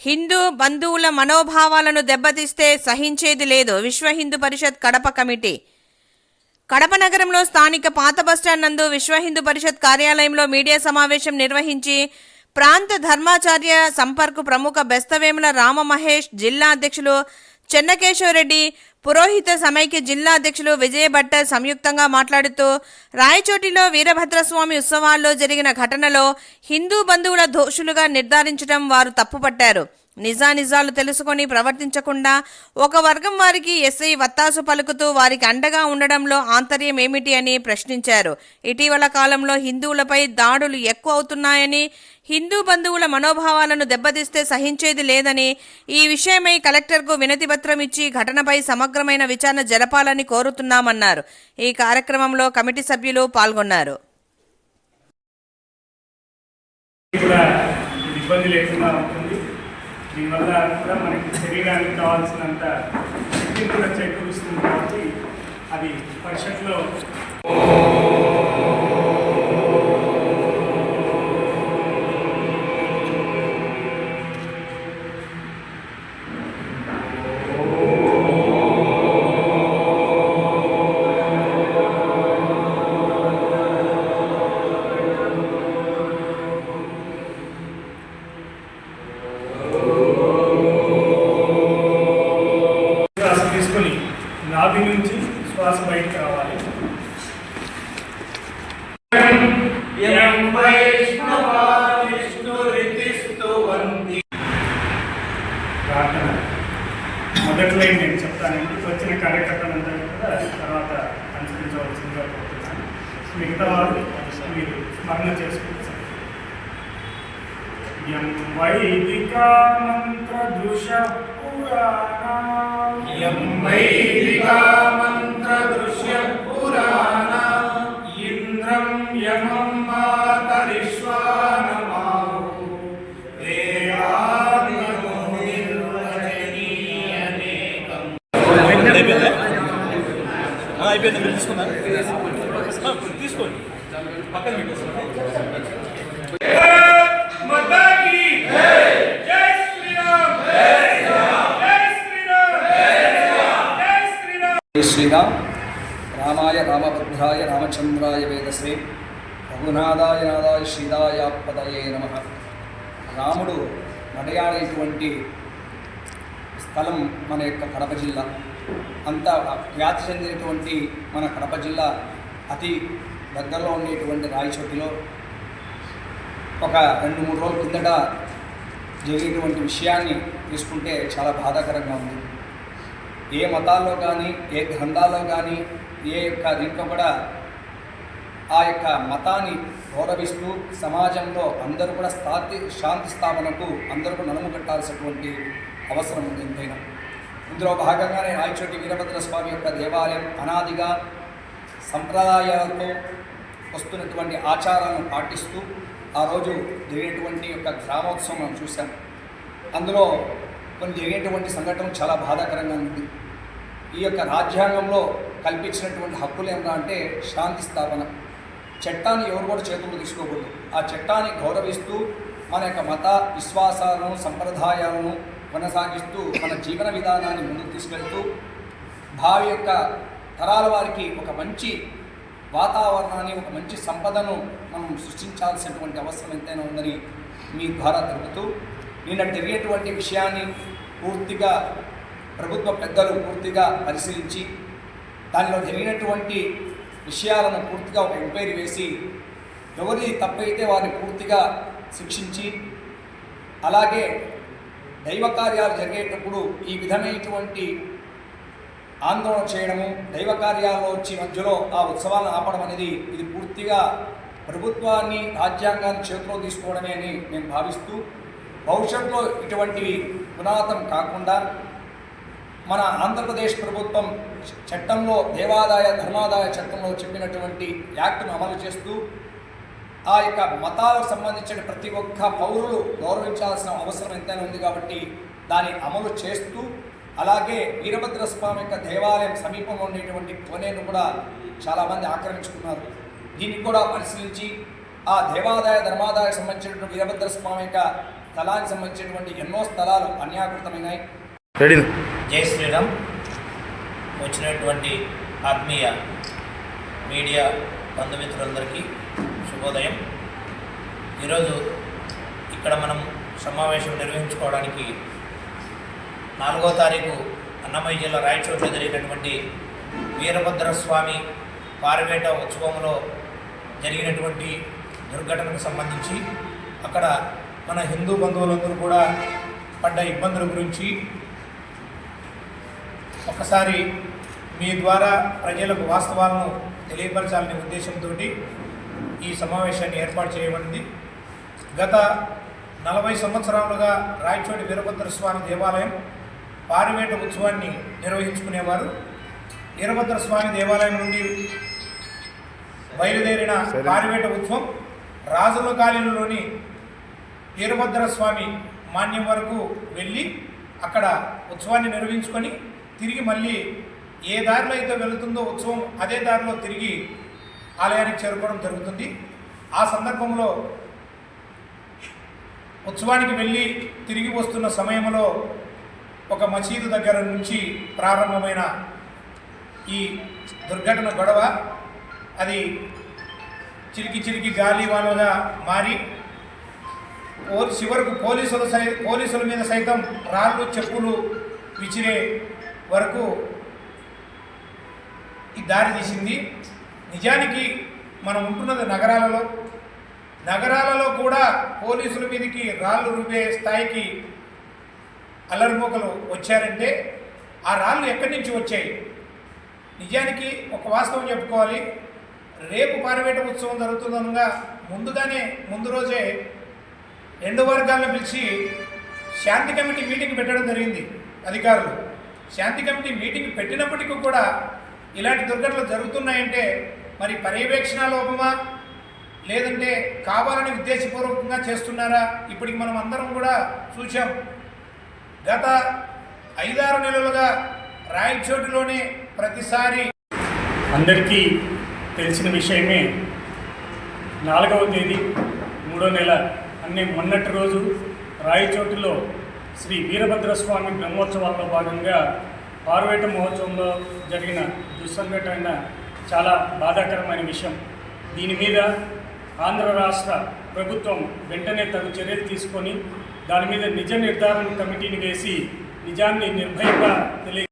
హిందూ బంధువుల మనోభావాలను దెబ్బతీస్తే సహించేది లేదు. విశ్వ హిందూ పరిషత్ కడప కమిటీ. కడప నగరంలో స్థానిక పాత బస్టాండ్ నందు విశ్వ హిందూ పరిషత్ కార్యాలయంలో మీడియా సమావేశం నిర్వహించి ప్రాంత ధర్మాచార్య సంపర్క్ ప్రముఖ బెస్తవేముల రామ మహేష్ జిల్లా అధ్యక్షులు చెన్నకేశవరెడ్డి పురోహిత సమైక్య జిల్లా అధ్యక్షులు విజయభట్ట సంయుక్తంగా మాట్లాడుతూ రాయచోటిలో వీరభద్రస్వామి ఉత్సవాల్లో జరిగిన ఘటనలో హిందూ బంధువుల దోషులుగా నిర్ధారించడం వారు తప్పుపట్టారు. నిజానిజాలు తెలుసుకొని ప్రవర్తించకుండా ఒక వర్గం వారికి ఎస్ఐ వత్తాసు పలుకుతూ వారికి అండగా ఉండడంలో ఆంతర్యం ఏమిటి అని ప్రశ్నించారు. ఇటీవల కాలంలో హిందువులపై దాడులు ఎక్కువ అవుతున్నాయని హిందూ బంధువుల మనోభావాలను దెబ్బతీస్తే సహించేది లేదని ఈ విషయమై కలెక్టర్కు వినతిపత్రం ఇచ్చి ఘటనపై సమగ్రమైన విచారణ జరపాలని కోరుతున్నామన్నారు. ఈ కార్యక్రమంలో కమిటీ సభ్యులు పాల్గొన్నారు. ఇబ్బంది లేకుండా ఉంటుంది. దీనివల్ల కూడా మనకి శరీరానికి కావాల్సినంత శక్తిని కూడా చేకూరుస్తుంది కాబట్టి అది పరిషత్లో యం వైదిక మంత్ర దృశ పురాణ యం వైదికా మంత్రదృశ్య పురాణ ఇంద్రం యమం మాతరిష్వానమాహు ఆ, అయిపోయింది? మీరు తీసుకున్నారు? రఘునాథాయ నాదాయ శ్రీదాయ పదయే నమ. రాముడు నడయాడేటువంటి స్థలం మన యొక్క కడప జిల్లా. అంత ఖ్యాతి చెందినటువంటి మన కడప జిల్లా అతి దగ్గరలో ఉండేటువంటి రాయచోటిలో ఒక రెండు మూడు రోజుల కిందట జరిగేటువంటి విషయాన్ని తీసుకుంటే చాలా బాధాకరంగా ఉంది. ఏ మతాల్లో కానీ ఏ గ్రంథాల్లో కానీ ఏ యొక్క దీంట్లో కూడా ఆ యొక్క మతాన్ని గౌరవిస్తూ సమాజంలో అందరూ కూడా స్థాతి శాంతి స్థాపనకు అందరూ కూడా నడుము కట్టాల్సినటువంటి అవసరం ఉంది ఎంతైనా. ఇందులో భాగంగానే రాయచోటి వీరభద్ర స్వామి యొక్క దేవాలయం అనాదిగా సంప్రదాయాలతో వస్తున్నటువంటి ఆచారాలను పాటిస్తూ ఆ రోజు జరిగినటువంటి యొక్క గ్రామోత్సవం మనం చూసాం అందులో కొన్ని జరిగేటువంటి సంఘటన చాలా బాధాకరంగా ఉంది. ఈ యొక్క రాజ్యాంగంలో కల్పించినటువంటి హక్కులు ఏమిటా అంటే శాంతి స్థాపన. చట్టాన్ని ఎవరు కూడా చేతుల్లో తీసుకోకూడదు. ఆ చట్టాన్ని గౌరవిస్తూ మన యొక్క మత విశ్వాసాలను సంప్రదాయాలను కొనసాగిస్తూ మన జీవన విధానాన్ని ముందుకు తీసుకెళ్తూ భావి యొక్క తరాల వారికి ఒక మంచి వాతావరణాన్ని ఒక మంచి సంపదను మనం సృష్టించాల్సినటువంటి అవసరం ఎంతైనా ఉందని మీ ద్వారా తెలుపుతూ నిన్న జరిగేటువంటి విషయాన్ని పూర్తిగా ప్రభుత్వ పెద్దలు పూర్తిగా పరిశీలించి దానిలో జరిగినటువంటి విషయాలను పూర్తిగా ఒక ఎంక్వైరీ వేసి ఎవరి తప్పైతే వారిని పూర్తిగా శిక్షించి అలాగే దైవ కార్యాలు జరిగేటప్పుడు ఈ విధమైనటువంటి ఆందోళన చేయడము దైవ కార్యాల్లో వచ్చి మధ్యలో ఆ ఉత్సవాలను ఆపడం అనేది ఇది పూర్తిగా ప్రభుత్వాన్ని రాజ్యాంగాన్ని చేతిలో తీసుకోవడమే అని నేను భావిస్తూ భవిష్యత్తులో ఇటువంటివి పునాతం కాకుండా మన ఆంధ్రప్రదేశ్ ప్రభుత్వం చట్టంలో దేవాదాయ ధర్మాదాయ చట్టంలో చెప్పినటువంటి యాక్ట్ను అమలు చేస్తూ ఆ యొక్క మతాలకు సంబంధించిన ప్రతి ఒక్క పౌరులు గౌరవించాల్సిన అవసరం ఎంతైనా ఉంది కాబట్టి దాన్ని అమలు చేస్తూ అలాగే వీరభద్రస్వామి యొక్క దేవాలయం సమీపంలో ఉండేటువంటి కోనేను కూడా చాలామంది ఆక్రమించుకున్నారు. దీన్ని కూడా పరిశీలించి ఆ దేవాదాయ ధర్మాదాయ సంబంధించినటువంటి వీరభద్రస్వామి యొక్క స్థలానికి సంబంధించినటువంటి ఎన్నో స్థలాలు అన్యాకృతమైనాయి రెడీ జై శ్రీరామ్ వచ్చినటువంటి ఆత్మీయ మీడియా బంధుమిత్రులందరికీ శుభోదయం. ఈరోజు ఇక్కడ మనం సమావేశం నిర్వహించుకోవడానికి నాలుగో తారీఖు అన్నమయ్య జిల్లా రాయచోట్లో జరిగినటువంటి వీరభద్రస్వామి పారివేట ఉత్సవంలో జరిగినటువంటి దుర్ఘటనకు సంబంధించి అక్కడ మన హిందూ బంధువులందరూ కూడా పడ్డ ఇబ్బందుల గురించి ఒకసారి మీ ద్వారా ప్రజలకు వాస్తవాలను తెలియపరచాలనే ఉద్దేశంతో ఈ సమావేశాన్ని ఏర్పాటు చేయబడింది. గత నలభై సంవత్సరాలుగా రాయచోటి వీరభద్ర స్వామి దేవాలయం పారివేట ఉత్సవాన్ని నిర్వహించుకునేవారు. వీరభద్ర స్వామి దేవాలయం నుండి బయలుదేరిన పారివేట ఉత్సవం రాజుల కాలనీలోని వీరభద్ర స్వామి మాన్యం వరకు వెళ్ళి అక్కడ ఉత్సవాన్ని నిర్వహించుకొని తిరిగి మళ్ళీ ఏ దారిలో అయితే వెళుతుందో ఉత్సవం అదే దారిలో తిరిగి ఆలయానికి చేరుకోవడం జరుగుతుంది. ఆ సందర్భంలో ఉత్సవానికి వెళ్ళి తిరిగి వస్తున్న సమయంలో ఒక మసీదు దగ్గర నుంచి ప్రారంభమైన ఈ దుర్ఘటన గొడవ అది చిరికి చిరికి గాలి వానగా మారి చివరకు పోలీసుల సై పోలీసుల మీద సైతం రాళ్ళు చెప్పులు విచిరే వరకు ఈ దారి తీసింది. నిజానికి మనం ఉంటున్నది నగరాలలో. నగరాలలో కూడా పోలీసుల మీదకి రాళ్ళు రువే స్థాయికి అల్లరిమూకలు వచ్చారంటే ఆ రాళ్ళు ఎక్కడి నుంచి వచ్చాయి? నిజానికి ఒక వాస్తవం చెప్పుకోవాలి. రేపు పారివేట ఉత్సవం జరుగుతుందనగా ముందుగానే ముందు రోజే రెండు వర్గాలను పిలిచి శాంతి కమిటీ మీటింగ్ పెట్టడం జరిగింది అధికారులు. శాంతి కమిటీ మీటింగ్ పెట్టినప్పటికీ కూడా ఇలాంటి దుర్ఘటనలు జరుగుతున్నాయంటే మరి పర్యవేక్షణ లోపమా లేదంటే కావాలని ఉద్దేశపూర్వకంగా చేస్తున్నారా? ఇప్పటికి మనం అందరం కూడా చూసాం గత ఐదారు నెలలుగా రాయచోటిలోనే ప్రతిసారి అందరికీ తెలిసిన విషయమే నాలుగవ తేదీ మూడో నెల అనే మొన్నటి రోజు రాయచోటిలో శ్రీ వీరభద్రస్వామి బ్రహ్మోత్సవాల్లో భాగంగా పార్వేట మహోత్సవంలో జరిగిన దుస్సంఘటన చాలా బాధాకరమైన విషయం. దీని మీద ఆంధ్ర రాష్ట్ర ప్రభుత్వం వెంటనే తగు చర్యలు తీసుకొని దాని మీద నిజ నిర్ధారణ కమిటీని వేసి నిజాన్ని నిర్భయంగా తెలియ